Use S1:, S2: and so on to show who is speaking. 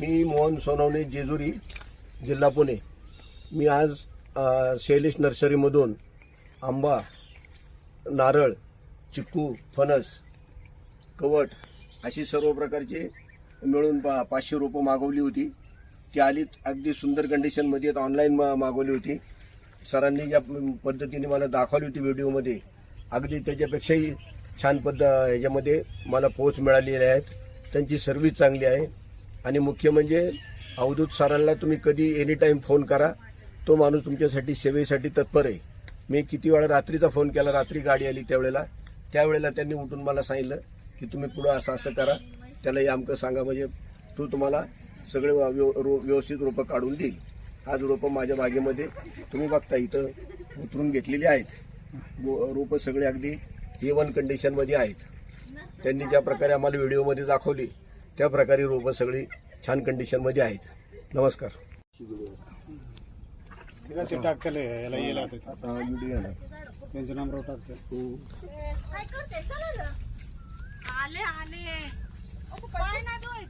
S1: मी मोहन सोनवणे जेजुरी जिल्हा पुणे. मी आज शैलेश नर्सरीमधून आंबा नारळ चिक्कू फणस कवट अशी सर्व प्रकारचे मिळून पा पाचशे रोपं मागवली होती. ती आली अगदी सुंदर कंडिशनमध्ये ऑनलाईन मा मागवली होती. सरांनी ज्या पद्धतीने मला दाखवली होती व्हिडिओमध्ये अगदी त्याच्यापेक्षाही छान पद्ध ह्याच्यामध्ये मला पोच मिळालेले आहेत. त्यांची सर्व्हिस चांगली आहे. आणि मुख्य म्हणजे अवधूत सरांना तुम्ही कधी एनी टाईम फोन करा. तो माणूस तुमच्यासाठी सेवेसाठी तत्पर आहे. मी किती वेळा रात्रीचा फोन केला रात्री गाडी आली त्यावेळेला. त्यावेळेला त्यांनी उठून मला सांगितलं की तुम्ही पुढं असं असं करा. त्याला हे आमकं सांगा म्हणजे तो तुम्हाला सगळे व्यव- व्यवस्थित रोपं काढून देईल. आज रोपं माझ्या बागेमध्ये तुम्ही बघता इथं उतरून घेतलेली आहेत. रो- रोपं सगळे अगदी ए वन कंडिशनमध्ये आहेत. त्यांनी ज्या प्रकारे आम्हाला व्हिडिओमध्ये दाखवली त्या प्रकारे रोपं सगळी छान कंडिशनमध्ये आहेत. नमस्कार.
S2: ते टाकले याला येईल आता
S1: ना.
S2: त्यांचं नंबर टाकते
S3: काय